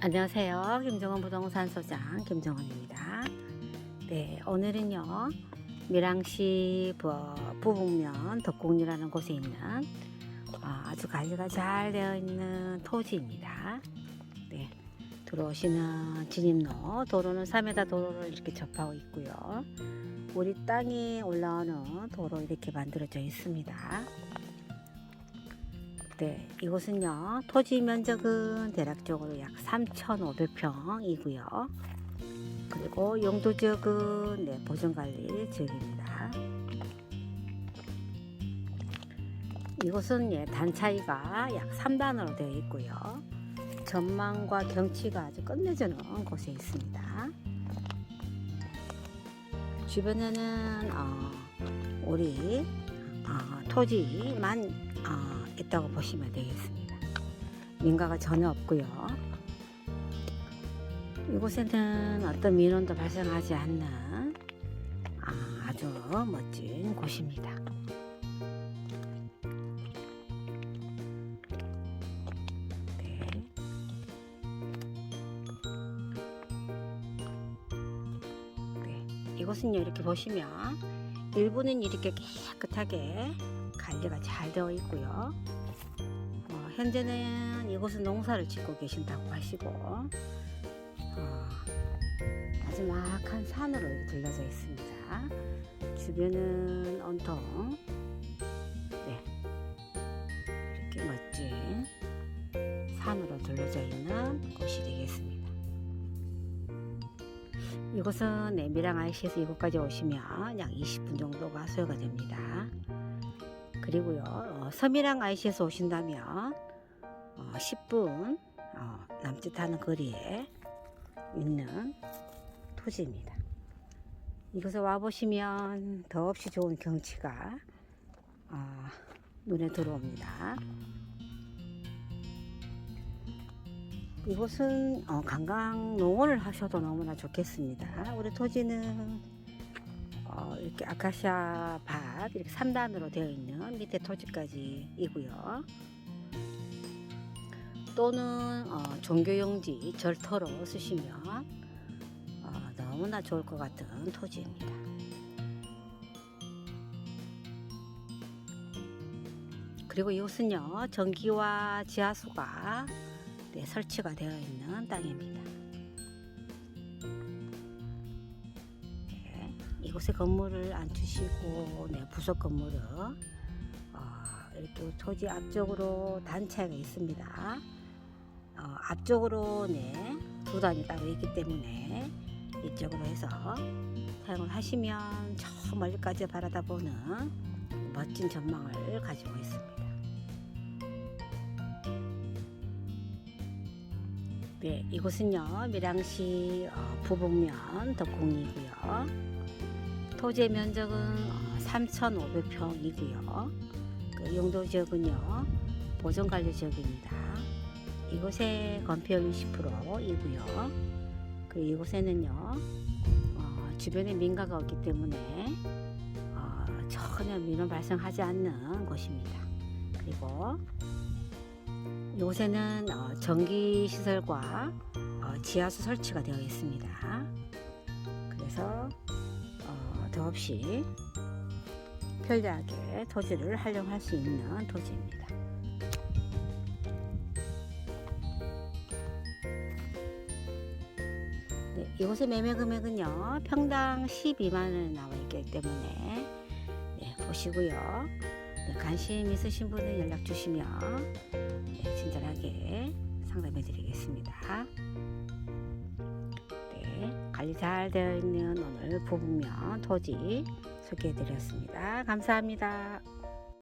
안녕하세요. 김정원 부동산 소장 김정원입니다. 네, 오늘은요. 밀양시 부- 부북면 덕곡리라는 곳에 있는 아, 아주 관리가 잘 되어 있는 토지입니다. 네, 들어오시는 진입로 도로는 3m 도로를 이렇게 접하고 있고요. 우리 땅에 올라오는 도로 이렇게 만들어져 있습니다. 네, 이곳은요, 토지 면적은 대략적으로 약 3,500평이고요. 그리고 용도 지역은 네, 보존관리 지역입니다. 이곳은 예, 단 차이가 약 3단으로 되어 있고요. 전망과 경치가 아주 끝내주는 곳에 있습니다. 주변에는 어, 우리 어, 토지만 어, 있다고 보시면 되겠습니다. 민가가 전혀 없고요. 이곳에는 어떤 민원도 발생하지 않는 아, 아주 멋진 곳입니다. 네. 네. 이곳은요 이렇게 보시면 일부는 이렇게 깨끗하게 관리가 잘 되어 있고요. 어, 현재는 이곳은 농사를 짓고 계신다고 하시고 어, 마지막한 산으로 둘러져 있습니다. 주변은 온통 네, 이렇게 멋진 산으로 둘러져 있는 곳이 되겠습니다. 이곳은 네, 밀양 IC에서 이곳까지 오시면 약 20분 정도가 소요가 됩니다. 그리고요 어, 서미랑 IC에서 오신다면 어, 10분 어, 남짓하는 거리에 있는 토지입니다. 이곳에 와 보시면 더없이 좋은 경치가 어, 눈에 들어옵니다. 이곳은 어, 관광 농원을 하셔도 너무나 좋겠습니다. 우리 토지는 어, 이렇게 아카시아 밭 이렇게 3단으로 되어 있는 밑에 토지까지이고요. 또는 어, 종교용지 절터로 쓰시면 어, 너무나 좋을 것 같은 토지입니다. 그리고 이곳은요 전기와 지하수가 네, 설치가 되어 있는 땅입니다. 이곳에 건물을 안 주시고 네, 부속 건물은 어, 이렇게 토지 앞쪽으로 단차가 있습니다. 어, 앞쪽으로 네, 두 단이 따로 있기 때문에 이쪽으로 해서 사용을 하시면 저 멀리까지 바라다보는 멋진 전망을 가지고 있습니다. 네, 이곳은요 밀양시 어, 부북면 덕공이고요. 토지의 면적은 어, 3,500평이고요. 그 용도 지역은요 보존 관리 지역입니다. 이곳의 건폐율 20%이고요. 그 이곳에는요 어, 주변에 민가가 없기 때문에 어, 전혀 민원 발생하지 않는 곳입니다. 그리고 요새는 어, 전기 시설과 어, 지하수 설치가 되어 있습니다. 그래서 어, 더없이 편리하게 토지를 활용할 수 있는 토지입니다. 네, 이곳의 매매 금액은요 평당 12만 원 나와 있기 때문에 네, 보시고요. 네, 관심 있으신 분은 연락 주시면 네, 친절하게 상담해 드리겠습니다. 네, 관리 잘 되어 있는 오늘 부부면 토지 소개해 드렸습니다. 감사합니다.